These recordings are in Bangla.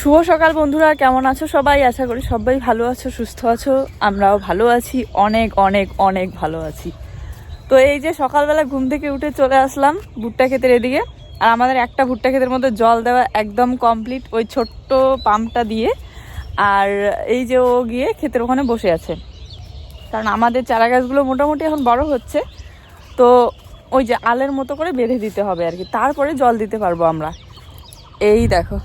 শুভ সকাল বন্ধুরা, কেমন আছো সবাই? আশা করি সবাই ভালো আছো, সুস্থ আছো। আমরাও ভালো আছি, অনেক অনেক অনেক ভালো আছি। তো এই যে সকালবেলা ঘুম থেকে উঠে চলে আসলাম ভুট্টা ক্ষেতের এদিকে। আর আমাদের একটা ভুট্টা ক্ষেতের মধ্যে জল দেওয়া একদম কমপ্লিট ওই ছোট্ট পাম্পটা দিয়ে। আর এই যে ও গিয়ে ক্ষেতের ওখানে বসে আছে। কারণ আমাদের চারা গাছগুলো মোটামুটি এখন বড় হচ্ছে। তো ওই যে আলের মতো করে বেঁধে দিতে হবে আর কি। তারপরে জল দিতে পারব আমরা। এই দেখো।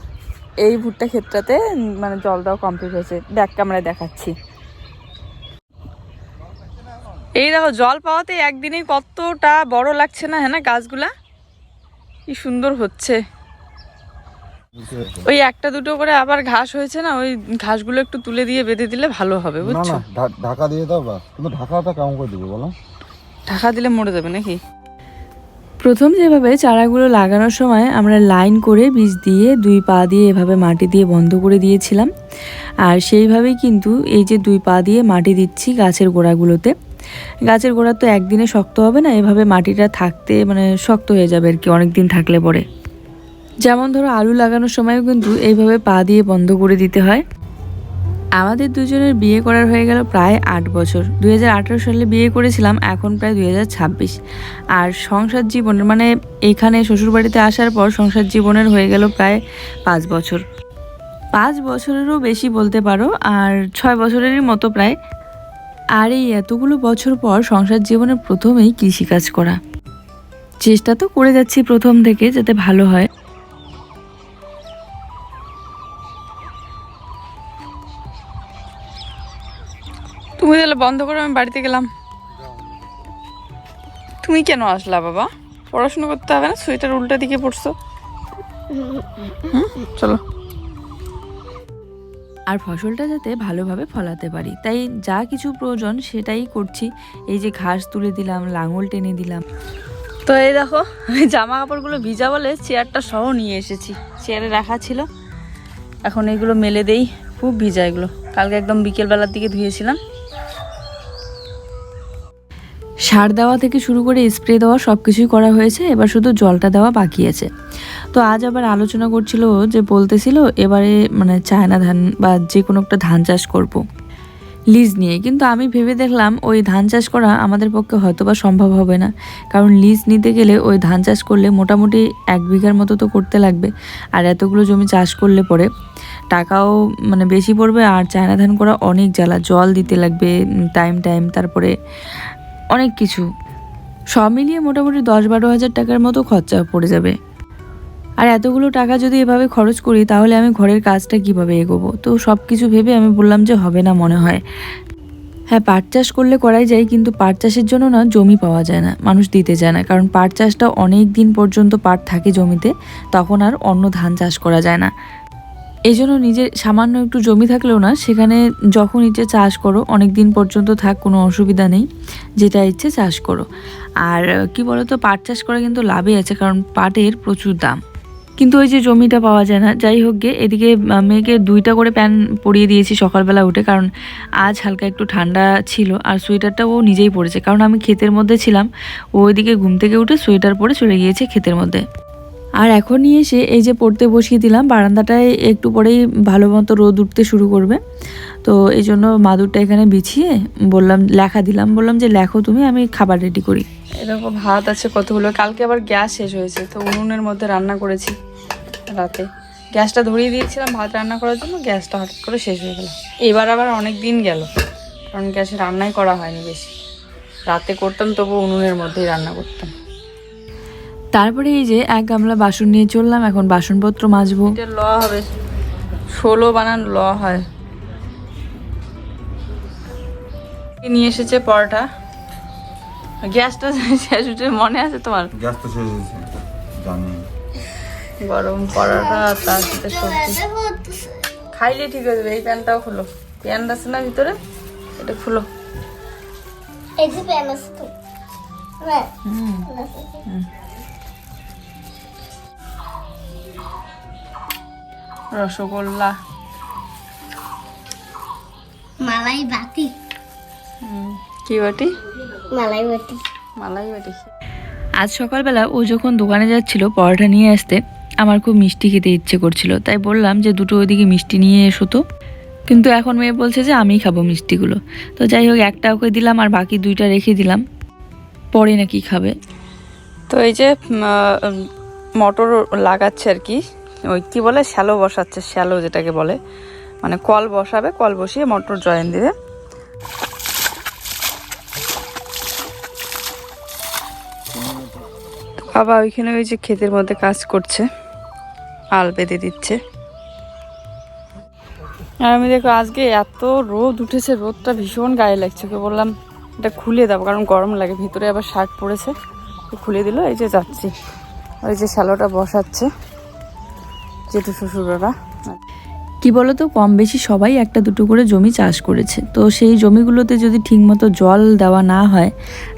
এই ভুট্টা ক্ষেতটাতে উম, মানে জল দেওয়া কমপ্লিট হয়েছে। দেখ ক্যামেরায় দেখাচ্ছি। এই দেখো জল পাওয়াতে একদিনেই কতটা বড় লাগছে না হ্যাঁ গাছগুলা? কি সুন্দর হচ্ছে। ওই একটা দুটো করে আবার ঘাস হয়েছে না ওই ঘাসগুলো একটু তুলে দিয়ে বেঁধে দিলে ভালো হবে বুঝছ? ঢাকা দিয়ে দাও বা কিন্তু ঢাকাটা কেমন করে দিবে বলো? ঢাকা দিলে মরে যাবে নাকি? প্রথম যেভাবে চারাগুলো লাগানোর সময় আমরা লাইন করে বীজ দিয়ে দুই পা দিয়ে এভাবে মাটি দিয়ে বন্ধ করে দিয়েছিলাম। আর সেইভাবেই কিন্তু এই যে দুই পা দিয়ে মাটি দিচ্ছি গাছের গোড়াগুলোতে। গাছের গোড়া তো একদিনে শক্ত হবে না, এভাবে মাটিটা থাকতে মানে শক্ত হয়ে যাবে আর কি অনেক দিন থাকলে পরে। যেমন ধরো আলু লাগানোর সময়ও কিন্তু এইভাবে পা দিয়ে বন্ধ করে দিতে হয়। আমাদের দুজনের বিয়ে করার হয়ে গেল প্রায় আট বছর। দু হাজার আঠেরো সালে বিয়ে করেছিলাম, এখন প্রায় দুই হাজার ছাব্বিশ। আর সংসার জীবনের মানে এখানে শ্বশুরবাড়িতে আসার পর সংসার জীবনের হয়ে গেল প্রায় পাঁচ বছর। পাঁচ বছরেরও বেশি বলতে পারো, আর ছয় বছরেরই মতো প্রায়। আর এই এতগুলো বছর পর সংসার জীবনের প্রথমেই কৃষিকাজ করা। চেষ্টা তো করে যাচ্ছি প্রথম থেকে, যাতে ভালো হয়। তুমি তাহলে বন্ধ করে, আমি বাড়িতে গেলাম। তুমি কেন আসলা বাবা? পড়াশোনা করতে হবে না, সোয়েটার উল্টা দিকে পড়ছো চলো। আর ফসলটা যাতে ভালোভাবে ফলাতে পারি, তাই যা কিছু প্রয়োজন সেটাই করছি। এই যে ঘাস তুলে দিলাম, লাঙল টেনে দিলাম। তো এই দেখো, আমি জামা কাপড়গুলো ভিজা বলে চেয়ারটা সহ নিয়ে এসেছি। চেয়ারে রাখা ছিল। এখন এগুলো মেলে দেই, খুব ভিজা এগুলো। কালকে একদম বিকেলবেলার দিকে ধুয়েছিলাম। সার দেওয়া থেকে শুরু করে স্প্রে দেওয়া সব কিছুই করা হয়েছে, এবার শুধু জলটা দেওয়া বাকি আছে তো আজ আবার আলোচনা করছিল যে বলতেছিল এবারে মানে চায়না ধান বা যে কোনো একটা ধান চাষ করব। লিজ নিয়ে, কিন্তু আমি ভেবে দেখলাম ওই ধান চাষ করা আমাদের পক্ষে হয়তো বা সম্ভব হবে না কারণ লিজ নিতে গেলে ওই ধান চাষ করলে মোটামুটি এক বিঘার মতো তো করতে লাগবে, আর এতগুলো জমি চাষ করলে পরে টাকাও মানে বেশি পড়বে, আর চায়না ধান করা অনেক জ্বালা, জল দিতে লাগবে টাইম টাইম তারপরে অনেক কিছু। সব মিলিয়ে মোটামুটি দশ বারো হাজার টাকার মতো খরচা পড়ে যাবে। আর এতগুলো টাকা যদি এভাবে খরচ করি, তাহলে আমি ঘরের কাজটা কীভাবে এগোবো? তো সব কিছু ভেবে আমি বললাম যে হবে না মনে হয়। হ্যাঁ পাট চাষ করলে করাই যায়, কিন্তু পাট চাষের জন্য না জমি পাওয়া যায় না, মানুষ দিতে চায় না। কারণ পাট চাষটা অনেক দিন পর্যন্ত পাট থাকে জমিতে, তখন আর অন্য ধান চাষ করা যায় না। এই জন্য নিজের সামান্য একটু জমি থাকলেও না, সেখানে যখন ইচ্ছে চাষ করো অনেক দিন পর্যন্ত থাক, কোনো অসুবিধা নেই। যেটা ইচ্ছে চাষ করো। আর কি বলতো, পাট চাষ করা কিন্তু লাভই আছে, কারণ পাটের প্রচুর দাম। কিন্তু ওই যে জমিটা পাওয়া যায় না, যাই হোক গে, এদিকে মেয়েকে দুইটা করে প্যান পরিয়ে দিয়েছি সকালবেলা উঠে, কারণ আজ হালকা একটু ঠান্ডা ছিল, আর সোয়েটারটা ও নিজেই পরেছে। কারণ আমি ক্ষেতের মধ্যে ছিলাম, ও ওইদিকে ঘুম থেকে উঠে সোয়েটার পরে চলে গিয়েছে ক্ষেতের মধ্যে। আর এখন নিয়ে এসে এই যে পড়তে বসিয়ে দিলাম, বারান্দাটায় একটু পরেই ভালো মতো রোদ উঠতে শুরু করবে। তো এই জন্য মাদুরটা এখানে বিছিয়ে বললাম, লেখা দিলাম, বললাম যে লেখো তুমি, আমি খাবার রেডি করি। এরকম ভাত আছে কতগুলো, কালকে আবার গ্যাস শেষ হয়েছে, তো উনুনের মধ্যে রান্না করেছি রাতে। গ্যাসটা ধরিয়ে দিয়েছিলাম ভাত রান্না করার জন্য, গ্যাসটা হঠাৎ করে শেষ হয়ে গেল। এবার আবার অনেক দিন গেল, কারণ গ্যাসে রান্নাই করা হয়নি বেশি। রাতে করতাম তবু উনুনের মধ্যেই রান্না করতাম। তারপরে এই যে এক গামলা বাসন নিয়ে চললাম এখন বাসনপত্র মাজবো। ল হবে। ষোলো বানান ল হয়। নিয়ে এসেছে পরোটা? গ্যাসটা শেষ উঠে মনে আছে তোমার? গ্যাস তো শেষ হয়েছে জানি গরম পরোটা তার সাথে সবজি। খাইলে ঠিক হয়ে যাবে এই প্যানটাও খুলো। প্যান আছে না ভিতরে? এটা খুলো। এই যে প্যান আছে তো। হ্যাঁ। রসগোল্লা। মালাই বাটি। কি বাটি? মালাই বাটি। মালাই বাটি। আজ সকালবেলা ও যখন দোকানে যাচ্ছিল পরোটা নিয়ে আসতে আমার খুব মিষ্টি খেতে ইচ্ছে করছিল তাই বললাম যে দুটো ওইদিকে মিষ্টি নিয়ে এসো তো। কিন্তু এখন মেয়ে বলছে যে আমিই খাব মিষ্টিগুলো। তো যাই হোক একটা ওকে দিলাম আর বাকি দুইটা রেখে দিলাম। পরে নাকি খাবে। তো এই যে মটর লাগাচ্ছে আর কি। ওই কি বলে, শ্যালো বসাচ্ছে, শ্যালো যেটাকে বলে। মানে কল বসাবে, কল বসিয়ে মোটর জয়েন দিবে। বাবা ওইখানে ওই যে ক্ষেতের মধ্যে কাজ করছে, আল বেঁধে দিচ্ছে। আর আমি দেখো, আজকে এত রোদ উঠেছে, রোদটা ভীষণ গায়ে লাগছে, ওকে বললাম, এটা খুলে দাও, কারণ গরম লাগে, ভিতরে আবার শার্ট পড়েছে। খুলে দিল, এই যে যাচ্ছি। ওই যে শ্যালোটা বসাচ্ছে। জেঠু শ্বশুররা কি বলতো, কম বেশি সবাই একটা দুটো করে জমি চাষ করেছে। তো সেই জমিগুলোতে যদি ঠিকমতো জল দেওয়া না হয়,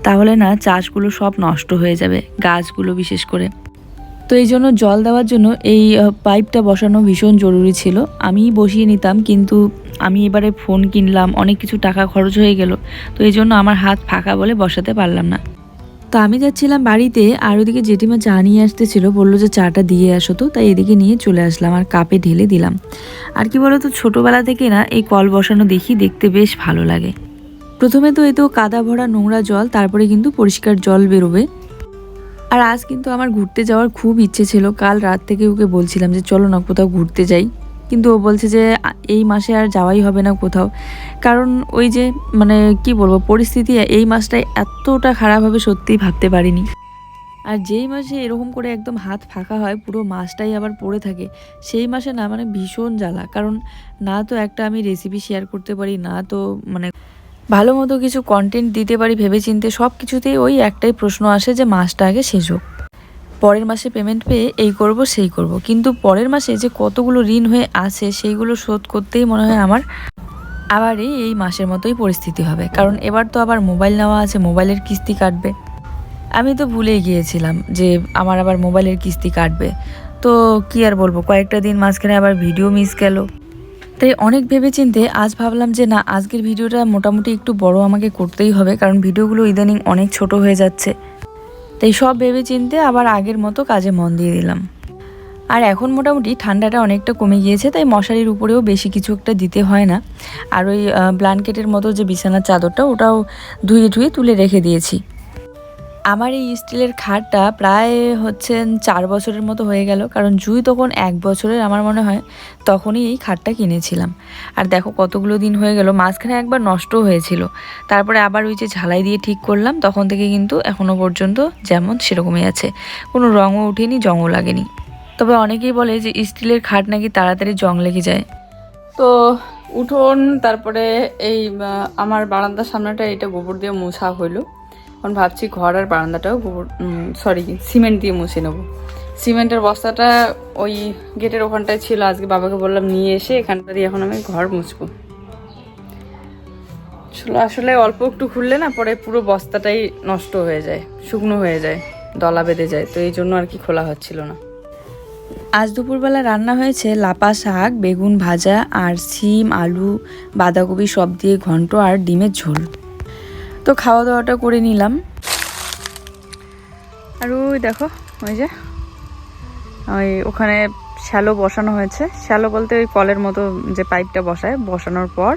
তাহলে না চাষগুলো সব নষ্ট হয়ে যাবে, গাছগুলো বিশেষ করে। তো এই জন্য জল দেওয়ার জন্য এই পাইপটা বসানো ভীষণ জরুরি ছিল। আমি বসিয়ে নিতাম, কিন্তু আমি এবারে ফোন কিনলাম, অনেক কিছু টাকা খরচ হয়ে গেল। তো এই জন্য আমার হাত ফাঁকা বলে বসাতে পারলাম না। তো আমি যাচ্ছিলাম বাড়িতে, আর ওদিকে জেঠিমা চা নিয়ে আসতেছিল, বলল যে চাটা দিয়ে আসো তো, তাই এদিকে নিয়ে চলে আসলাম, আর কাপে ঢেলে দিলাম। আর কি বলতো, ছোটোবেলা থেকে না, এই কল বসানো দেখি, দেখতে বেশ ভালো লাগে। প্রথমে তো তো কাদা ভরা নোংরা জল, তারপরে কিন্তু পরিষ্কার জল বেরোবে। আর আজ কিন্তু আমার ঘুরতে যাওয়ার খুব ইচ্ছে ছিল, কাল রাত থেকে ওকে বলছিলাম যে চলো না কোথাও ঘুরতে যাই। কিন্তু ও বলছে যে এই মাসে আর যাওয়াই হবে না কোথাও। কারণ ওই যে মানে কি বলব, পরিস্থিতি এই মাসটায় এতটা খারাপ হবে সত্যিই ভাবতে পারিনি। আর যেই মাসে এরকম করে একদম হাত ফাঁকা হয়, পুরো মাসটাই আবার পড়ে থাকে, সেই মাসে না মানে ভীষণ জ্বালা। কারণ না তো একটা আমি রেসিপি শেয়ার করতে পারি, না তো মানে ভালো মতো কিছু কন্টেন্ট দিতে পারি, ভেবেচিন্তে সব কিছুতেই ওই একটাই প্রশ্ন আসে যে, মাসটা আগে শেষ হোক। পরের মাসে পেমেন্ট পেয়ে এই করব, সেই করব। কিন্তু পরের মাসে যে কতগুলো ঋণ হয়ে আছে সেইগুলো শোধ করতেই মনে হয় আমার আবার এই মাসের মতোই পরিস্থিতি হবে। কারণ এবার তো আবার মোবাইল নেওয়া আছে মোবাইলের কিস্তি কাটবে। আমি তো ভুলেই গিয়েছিলাম যে আমার আবার মোবাইলের কিস্তি কাটবে। তো কি আর বলব, কয়েকটা দিন মাঝখানে আবার ভিডিও মিস গেল। তাই অনেক ভেবেচিন্তে আজ ভাবলাম যে না, আজকের ভিডিওটা মোটামুটি একটু বড় আমাকে করতেই হবে, কারণ ভিডিওগুলো ইদানিং অনেক ছোট হয়ে যাচ্ছে। তাই সব ভেবে চিনতে আবার আগের মতো কাজে মন দিয়ে দিলাম। আর এখন মোটামুটি ঠান্ডাটা অনেকটা কমে গিয়েছে, তাই মশারির উপরেও বেশি কিছু একটা দিতে হয় না। আর ওই ব্ল্যাঙ্কেটের মতো যে বিছানার চাদরটা, ওটাও ধুয়ে ধুয়ে তুলে রেখে দিয়েছি। আমার এই স্টিলের খাটটা প্রায় হচ্ছে চার বছরের মতো হয়ে গেল, কারণ জুই তখন এক বছরের আমার মনে হয়, তখনই এই খাটটা কিনেছিলাম। আর দেখো কতগুলো দিন হয়ে গেল, মাঝখানে একবার নষ্ট হয়েছিল। তারপরে আবার ওই যে ঝালাই দিয়ে ঠিক করলাম, তখন থেকে কিন্তু এখনও পর্যন্ত যেমন সেরকমই আছে। কোনো রঙও উঠেনি জংও লাগেনি। তবে অনেকেই বলে যে স্টিলের খাট নাকি তাড়াতাড়ি জং লেগে যায়। তো উঠোন, তারপরে এই আমার বারান্দার সামনেটা এটা গোবর দিয়ে মোছা হইল। এখন ভাবছি ঘর আর বারান্দাটাও গোবর সরি সিমেন্ট দিয়ে মুছে নেব। সিমেন্টের বস্তাটা ওই গেটের ওখানটায় ছিল, আজকে বাবাকে বললাম নিয়ে এসে এখানটা দিয়ে এখন আমি ঘর মুছবো। আসলে- আসলে অল্প একটু খুললে না পরে পুরো বস্তাটাই নষ্ট হয়ে যায়, শুকনো হয়ে যায়, দলা বেঁধে যায়, তো এই জন্য আর কি খোলা হচ্ছিল না। আজ দুপুরবেলা রান্না হয়েছে লাপা শাক, বেগুন ভাজা আর সিম, আলু, বাঁধাকপি সব দিয়ে ঘন্ট আর ডিমের ঝোল। তো খাওয়া দাওয়াটা করে নিলাম। আর ওই দেখো, ওই যে, ওই ওখানে শ্যালো বসানো হয়েছে। শ্যালো বলতে ওই কলের মতো যে পাইপটা বসায়, বসানোর পর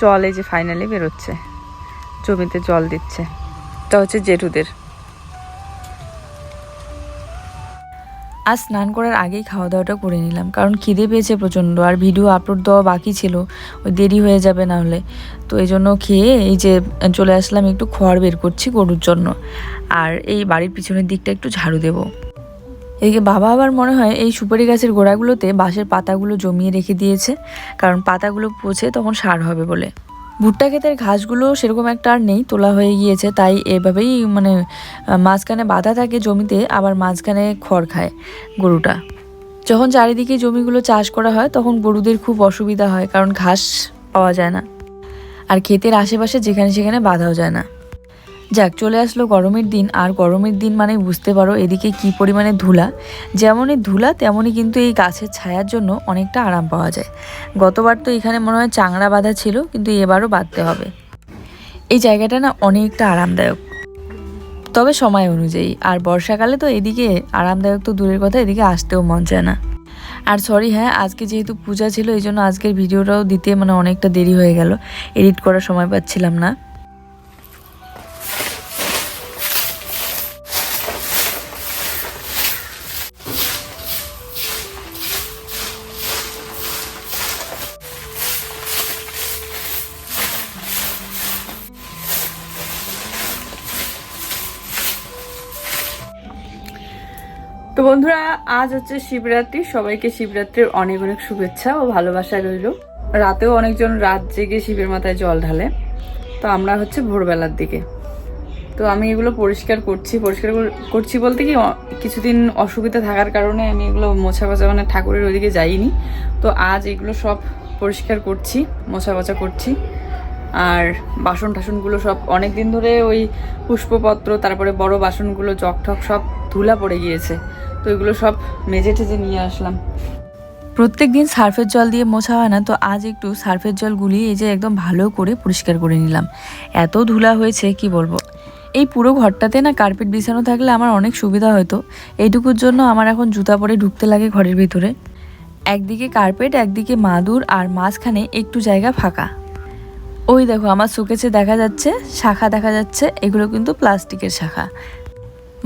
জল এই যে ফাইনালি বেরোচ্ছে, জমিতে জল দিচ্ছে। এটা হচ্ছে জেঠুদের। আজ স্নান করার আগেই খাওয়া দাওয়াটা করে নিলাম। কারণ খিদে পেয়েছে প্রচণ্ড আর ভিডিও আপলোড দেওয়া বাকি ছিল। ওই দেরি হয়ে যাবে না হলে। তো এই জন্য খেয়ে এই যে চলে আসলাম একটু খড় বের করছি গরুর জন্য। আর এই বাড়ির পিছনের দিকটা একটু ঝাড়ু দেবো। এদিকে বাবা আবার মনে হয় এই সুপারি গাছের গোড়াগুলোতে বাঁশের পাতাগুলো জমিয়ে রেখে দিয়েছে। কারণ পাতাগুলো পচে তখন সার হবে বলে। ভুট্টা ক্ষেতের ঘাসগুলো সেরকম একটা আর নেই, তোলা হয়ে গিয়েছে। তাই এভাবেই মানে মাঝখানে বাঁধা থাকে জমিতে, আবার মাঝখানে খড় খায় গরুটা। যখন চারিদিকে জমিগুলো চাষ করা হয়, তখন গরুদের খুব অসুবিধা হয়, কারণ ঘাস পাওয়া যায় না। আর ক্ষেতের আশেপাশে যেখানে সেখানে বাঁধাও যায় না। যাক, চলে আসলো গরমের দিন, আর গরমের দিন মানে বুঝতে পারো এদিকে কি পরিমাণে ধুলা। যেমনই ধুলা, তেমনই কিন্তু এই গাছের ছায়ার জন্য অনেকটা আরাম পাওয়া যায়। গতবার তো এখানে মনে হয় চাংড়া বাঁধা ছিল, কিন্তু এবারও বাঁধতে হবে। এই জায়গাটা না অনেকটা আরামদায়ক। তবে সময় অনুযায়ী, আর বর্ষাকালে তো এদিকে আরামদায়ক তো দূরের কথা, এদিকে আসতেও মন চায় না। আর সরি হ্যাঁ আজকে যেহেতু পূজা ছিল, এই জন্য আজকের ভিডিওটাও দিতে মানে অনেকটা দেরি হয়ে গেল। এডিট করার সময় পাচ্ছিলাম না। তো বন্ধুরা, আজ হচ্ছে শিবরাত্রি। সবাইকে শিবরাত্রির অনেক অনেক শুভেচ্ছা ও ভালোবাসা রইল। রাতেও অনেকজন রাত জেগে শিবের মাথায় জল ঢালে। তো আমরা হচ্ছে ভোরবেলার দিকে। তো আমি এগুলো পরিষ্কার করছি, পরিষ্কার কর- করছি বলতে কি কিছুদিন অসুবিধা থাকার কারণে আমি এগুলো মোছা কচা মানে ঠাকুরের ওইদিকে যাইনি। তো আজ এগুলো সব পরিষ্কার করছি, মোছা কচা করছি। আর বাসন টাসনগুলো সব অনেক দিন ধরে ওই পুষ্পপত্র, তারপরে বড় বাসনগুলো জগ ঠক সব ধুলা পড়ে গিয়েছে। তো এগুলো সব মেজে টেজে নিয়ে আসলাম। প্রত্যেক দিন সার্ফের জল দিয়ে মোছা হয় না, তো আজ একটু সার্ফের জল গুলিয়ে এই যে একদম ভালো করে পরিষ্কার করে নিলাম। এত ধুলা হয়েছে, কি বলব? এই পুরো ঘরটাতে না কার্পেট বিছানো থাকলে আমার অনেক সুবিধা হতো। এইটুকুর জন্য আমার এখন জুতা পরে ঢুকতে লাগে ঘরের ভিতরে। একদিকে কার্পেট, একদিকে মাদুর আর মাঝখানে একটু জায়গা ফাঁকা। ওই দেখো, আমার শোকেছে দেখা যাচ্ছে, শাখা দেখা যাচ্ছে, এগুলো কিন্তু প্লাস্টিকের শাখা।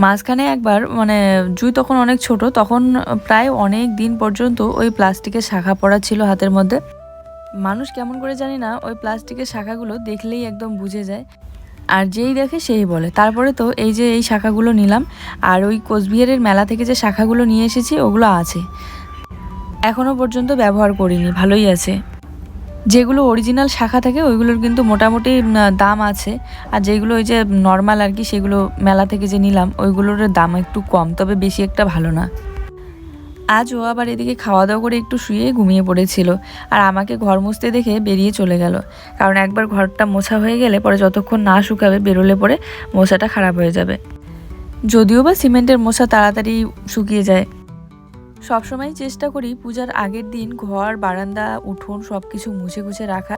মাঝখানে একবার মানে জুই তখন অনেক ছোট, তখন প্রায় অনেক দিন পর্যন্ত ওই প্লাস্টিকের শাখা পড়া ছিল হাতের মধ্যে। মানুষ কেমন করে জানি না, ওই প্লাস্টিকের শাখাগুলো দেখলেই একদম বুঝে যায়। আর যেই দেখে সেই বলে। তারপরে তো এই যে এই শাখাগুলো নিলাম, আর ওই কোচবিহারের মেলা থেকে যে শাখাগুলো নিয়ে এসেছি, ওগুলো আছে। এখনও পর্যন্ত ব্যবহার করিনি, ভালোই আছে। যেগুলো অরিজিনাল শাখা থাকে, ওইগুলোর কিন্তু মোটামুটি দাম আছে। আর যেগুলো ওই যে নর্মাল আর কি, সেগুলো মেলা থেকে যে নিলাম, ওইগুলোর দাম একটু কম, তবে বেশি একটা ভালো না। আজ ও আবার এদিকে খাওয়া দাওয়া করে একটু শুয়ে ঘুমিয়ে পড়েছিল, আর আমাকে ঘর মুছতে দেখে বেরিয়ে চলে গেল। কারণ একবার ঘরটা মোছা হয়ে গেলে পরে যতক্ষণ না শুকাবে, বেরোলে পরে মোছাটা খারাপ হয়ে যাবে। যদিও বা সিমেন্টের মোছা তাড়াতাড়ি শুকিয়ে যায় সবসময় চেষ্টা করি পূজার আগের দিন ঘর, বারান্দা, উঠোন সব কিছু মুছে গুছে রাখা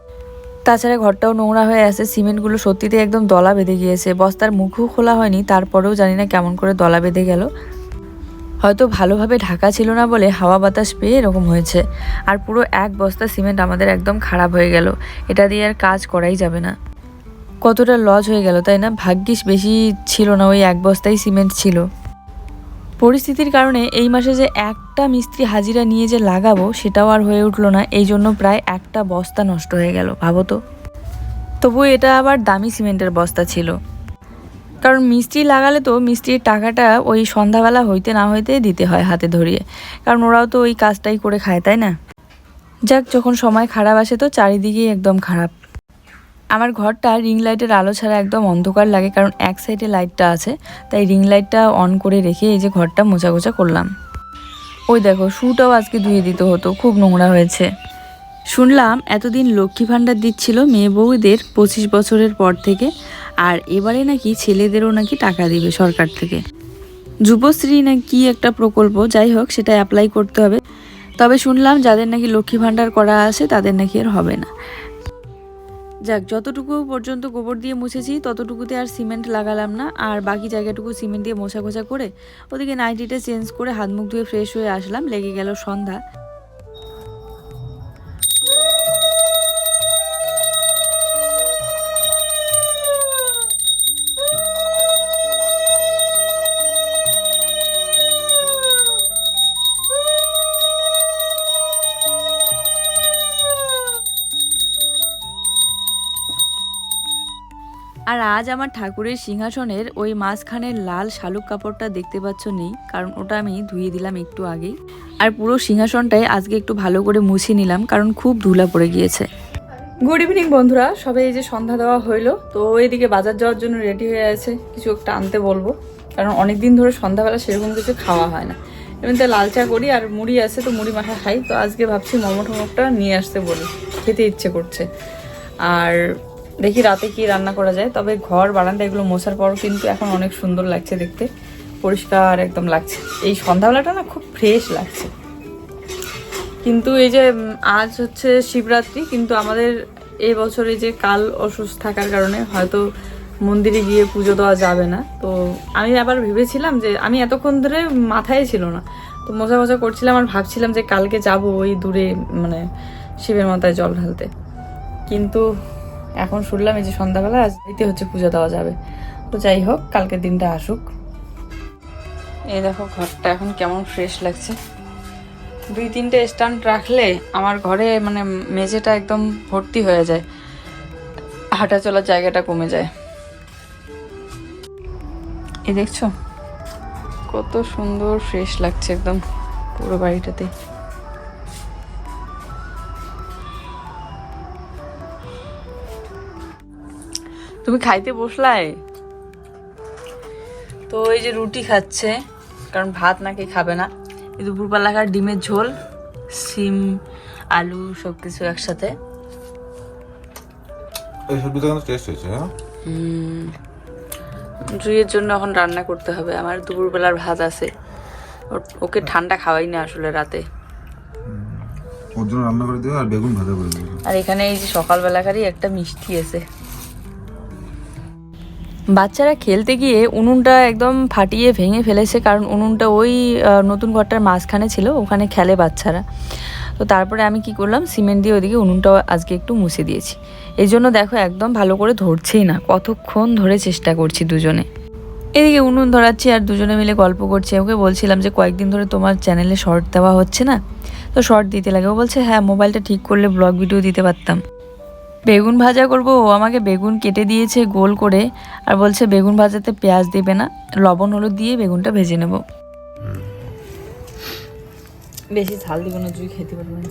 তাছাড়া ঘরটাও নোংরা হয়ে আছে, সিমেন্টগুলো সত্যিতে একদম দলা বেঁধে গিয়েছে। বস্তার মুখও খোলা হয়নি, তারপরেও জানি না কেমন করে দলা বেঁধে গেল। হয়তো ভালোভাবে ঢাকা ছিল না বলে হাওয়া বাতাস পেয়ে এরকম হয়েছে। আর পুরো এক বস্তা সিমেন্ট আমাদের একদম খারাপ হয়ে গেল। এটা দিয়ে আর কাজ করাই যাবে না। কতটা লজ হয়ে গেল, তাই না? ভাগ্যিস বেশি ছিল না, ওই এক বস্তাই সিমেন্ট ছিল। পরিস্থিতির কারণে এই মাসে যে একটা মিস্ত্রি হাজিরা নিয়ে যে লাগাবো, সেটাও আর হয়ে উঠল না। এই জন্য প্রায় একটা বস্তা নষ্ট হয়ে গেল, ভাবো তো। তবু এটা আবার দামি সিমেন্টের বস্তা ছিল। কারণ মিস্ত্রি লাগালে তো মিস্ত্রির টাকাটা ওই সন্ধ্যাবেলা হইতে না হইতে দিতে হয় হাতে ধরিয়ে। কারণ ওরাও তো ওই কাজটাই করে খায়, তাই না? যাক, যখন সময় খারাপ আসে তো চারিদিকেই একদম খারাপ। আমার ঘরটা রিং লাইটের আলো ছাড়া একদম অন্ধকার লাগে, কারণ এক সাইডে লাইটটা আছে। তাই রিং লাইটটা অন করে রেখে এই যে ঘরটা মোছা গোছা করলাম। ওই দেখো শুটাও আজকে ধুয়ে দিতে হতো, খুব নোংরা হয়েছে। শুনলাম এতদিন লক্ষ্মী ভাণ্ডার দিচ্ছিল মেয়ে বউদের পঁচিশ বছরের পর থেকে, আর এবারে নাকি ছেলেদেরও নাকি টাকা দিবে সরকার থেকে। যুবশ্রী না কি একটা প্রকল্প, যাই হোক, সেটা অ্যাপ্লাই করতে হবে। তবে শুনলাম যাদের নাকি লক্ষ্মী ভাণ্ডার করা আছে, তাদের নাকি আর হবে না। যাক, যতটুকু পর্যন্ত গোবর দিয়ে মুছেছি, ততটুকুতে আর সিমেন্ট লাগালাম না। আর বাকি জায়গাটুকু সিমেন্ট দিয়ে মোছা খোঁচা করে, ওদিকে নাইটিটা চেঞ্জ করে হাত মুখ ধুয়ে ফ্রেশ হয়ে আসলাম, লেগে গেল সন্ধ্যা। আজ আমার ঠাকুরের সিংহাসনের ওই মাঝখানের লাল শালুক কাপড়টা দেখতে পাচ্ছ নেই, কারণ ওটা আমি ধুয়ে দিলাম একটু আগেই। আর পুরো সিংহাসনটাই আজকে একটু ভালো করে মুছে নিলাম, কারণ খুব ধুলা পড়ে গিয়েছে। গুড ইভিনিং বন্ধুরা। সবাই এই যে সন্ধ্যা দেওয়া হইল, তো এদিকে বাজার যাওয়ার জন্য রেডি হয়ে আছে। কিছু একটা আনতে বলব, কারণ অনেক দিন ধরে সন্ধ্যাবেলা সেরকম কিছু খাওয়া হয় না। এমনিতে লাল চা করি আর মুড়ি আছে, তো মুড়ি মাখা খাই। তো আজকে ভাবছি মোমো টোমোটা নিয়ে আসতে বলি, খেতে ইচ্ছে করছে। আর দেখি রাতে কি রান্না করা যায়। তবে ঘর, বারান্দা এগুলো মোছার পর কিন্তু এখন অনেক সুন্দর লাগছে দেখতে। পরিষ্কার একদম লাগছে। এই সন্ধ্যাবেলাটা না খুব ফ্রেশ লাগছে। কিন্তু এই যে আজ হচ্ছে শিবরাত্রি, কিন্তু আমাদের এই বছরে যে কাল অসুস্থ থাকার কারণে হয়তো মন্দিরে গিয়ে পুজো দেওয়া যাবে না। তো আমি আবার ভেবেছিলাম যে, আমি এতক্ষণ ধরে মাথায় ছিল না। তো মজা মজা করছিলাম আর ভাবছিলাম যে কালকে যাব ওই দূরে মানে শিবের মাথায় জল ঢালতে। কিন্তু এখন শুনলাম এই যে সন্ধ্যাবেলা আজকে হচ্ছে পুজো দেওয়া যাবে। তো যাই হোক, কালকের দিনটা আসুক। এই দেখো, ঘরটা এখন কেমন ফ্রেশ লাগছে। দুই তিনটে স্ট্যান্ড রাখলে আমার ঘরে মানে মেঝেটা একদম ভর্তি হয়ে যায়। হাঁটা চলার জায়গাটা কমে যায়। এই দেখছ? কত সুন্দর ফ্রেশ লাগছে একদম পুরো বাড়িটাতে। তুমি খাইতে বসলায় তো এই যে রুটি খাচ্ছে কারণ ভাত নাকি খাবে না। এই দুপুরবেলাকার ডিমের ঝোল সিম আলু সব কিছু একসাথে। এই সবজিটা কিন্তু টেস্ট হয়েছে হ্যাঁ? জুইয়ের জন্য এখন রান্না করতে হবে আমার দুপুরবেলার ভাত আছে। ওর- ওকে ঠান্ডা খাওয়াই না আসলে রাতে। ওর জন্য রান্না করে দিও আর বেগুন ভাজা করে দিও। আর এখানে এই যে সকালবেলাকারই একটা মিষ্টি আছে। বাচ্চারা খেলতে গিয়ে উনুনটা একদম ফাটিয়ে ভেঙে ফেলেছে, কারণ উনুনটা ওই নতুন ঘরটার মাঝখানে ছিল, ওখানে খেলে বাচ্চারা। তো তারপরে আমি কি করলাম, সিমেন্ট দিয়ে ওদিকে উনুনটাও আজকে একটু মুছে দিয়েছি। এই জন্য দেখো একদম ভালো করে ধরছেই না, কতক্ষণ ধরে চেষ্টা করছি দুজনে। এদিকে উনুন ধরাচ্ছি আর দুজনে মিলে গল্প করছি। ওকে বলছিলাম যে, কয়েকদিন ধরে তোমার চ্যানেলে শর্ট দেওয়া হচ্ছে না? তো শর্ট দিতে লাগে। ও বলছে হ্যাঁ মোবাইলটা ঠিক করলে ব্লগ ভিডিও দিতে পারতাম। বেগুন ভাজা করব। ও আমাকে বেগুন কেটে দিয়েছে গোল করে আর বলছে, বেগুন ভাজাতে পেঁয়াজ দেবে না, লবণ, হলুদ দিয়ে বেগুনটা ভেজে নেব। বেশি ঝাল দিব না, জুই খেতে পারবে না।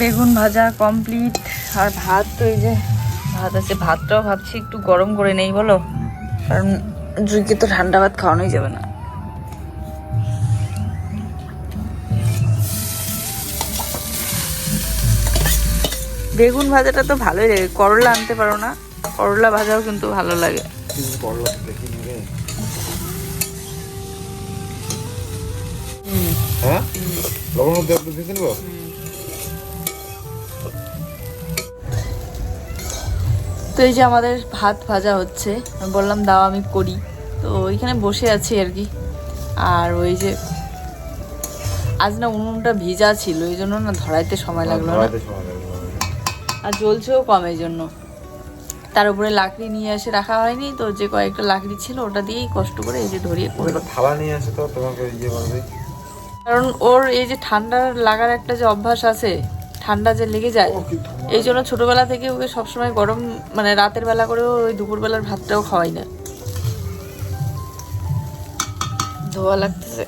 বেগুন ভাজা কমপ্লিট। আর ভাত তো এই যে ভাত আছে ভাতটাও ভাবছি একটু গরম করে নেই বলো? কারণ জুইকে তো ঠান্ডা ভাত খাওয়ানোই যাবে না। বেগুন ভাজাটা তো ভালোই লাগে। করলা আনতে পারো না? করলা ভাজাও কিন্তু ভালো লাগে। হ্যাঁ? লবণ ভেজে নেব? তো এই যে আমাদের ভাত ভাজা হচ্ছে আমি বললাম দাও আমি করি। তো ওইখানে বসে আছি আর কি। আর ওই যে আজ না উনুনটা ভিজা ছিল ওই জন্য না ধরাইতে সময় লাগল না। আর জ্বলছেও কম এই জন্য। তার উপরে লাকড়ি নিয়ে এসে রাখা হয়নি তো যে কয়েকটা লাকড়ি ছিল ওটা দিয়েই কষ্ট করে এই যে ধরিয়ে থালা নিয়ে আসো তো তোমাকে ইয়ে কারণ ওর এই যে ঠান্ডা লাগার একটা যে অভ্যাস আছে ঠান্ডা যে লেগে যায় এই জন্য ছোটবেলা থেকে ওকে সবসময় গরম মানে রাতের বেলা করেও ওই দুপুরবেলার ভাতটাও খাওয়াই না। ধোয়া লাগতেছে।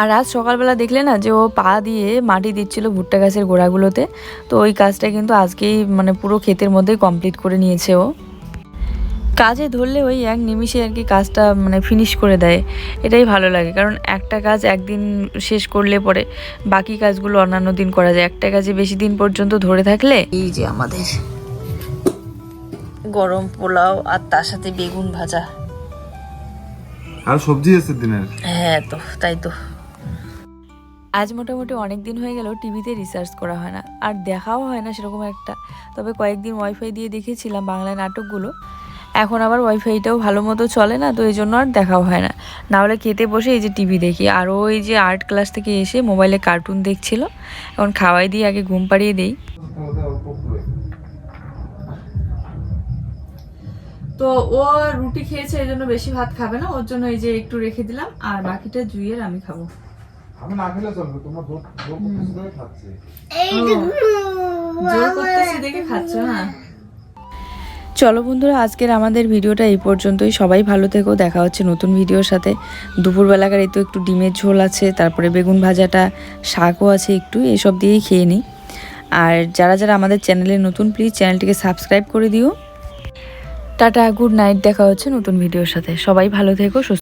আর আজ সকালবেলা দেখলে না যে ও পা দিয়ে মাটি দিচ্ছিল ভুট্টা গাছের গোড়াগুলোতে তো ওই কাজটা কিন্তু আজকেই মানে পুরো ক্ষেতের মধ্যেই কমপ্লিট করে নিয়েছে ও। কাজে ধরলে ওই এক নিমিষে আর কি কাজটা মানে ফিনিশ করে দেয়। এটাই ভালো লাগে। কারণ একটা কাজ একদিন শেষ করলে পরে বাকি কাজগুলো অন্যান্য দিন করা যায়। একটা কাজে বেশি দিন পর্যন্ত ধরে থাকলে এই যে আমাদের গরম পোলাও আর তার সাথে বেগুন ভাজা। আর সবজি আছে দিনের? হ্যাঁ তো তাই তো। আজ মোটামুটি অনেক দিন হয়ে গেল টিভিতে রিসার্চ করা হয় না। আর দেখাও হয় না সেরকম একটা। তবে কয়েকদিন ওয়াইফাই দিয়ে দেখেছিলাম বাংলা নাটকগুলো। এখন আবার ওয়াইফাইটাও ভালো মতো চলে না তো এই জন্য আর দেখাও হয় না না হলে খেতে বসে এই যে টিভি দেখি আর ওই যে আর্ট ক্লাস থেকে এসে মোবাইলে কার্টুন দেখছিল এখন খাওয়াই দিয়ে আগে ঘুম পাড়িয়ে দিই তো ও রুটি খেয়েছে এই জন্য বেশি ভাত খাবে না ওর জন্য এই যে একটু রেখে দিলাম আর বাকিটা জুইয়ের আমি খাব আমি না খেলে চলবে তোমার জোর জোর করতেছি খাচ্ছে এই যে জোর করতেছি দেখে খাচ্ছ না চলো বন্ধুরা, আজকের আমাদের ভিডিওটা এই পর্যন্তই। সবাই ভালো থেকো, দেখা হচ্ছে নতুন ভিডিওর সাথে। দুপুরবেলাকার এই তো একটু ডিমের ঝোল আছে, তারপরে বেগুন ভাজাটা, শাকও আছে একটু, এসব দিয়েই খেয়ে নিই। আর যারা যারা আমাদের চ্যানেলে নতুন প্লিজ চ্যানেলটিকে সাবস্ক্রাইব করে দিও। টাটা গুড নাইট দেখা হচ্ছে নতুন ভিডিওর সাথে। সবাই ভালো থেকো, সুস্থ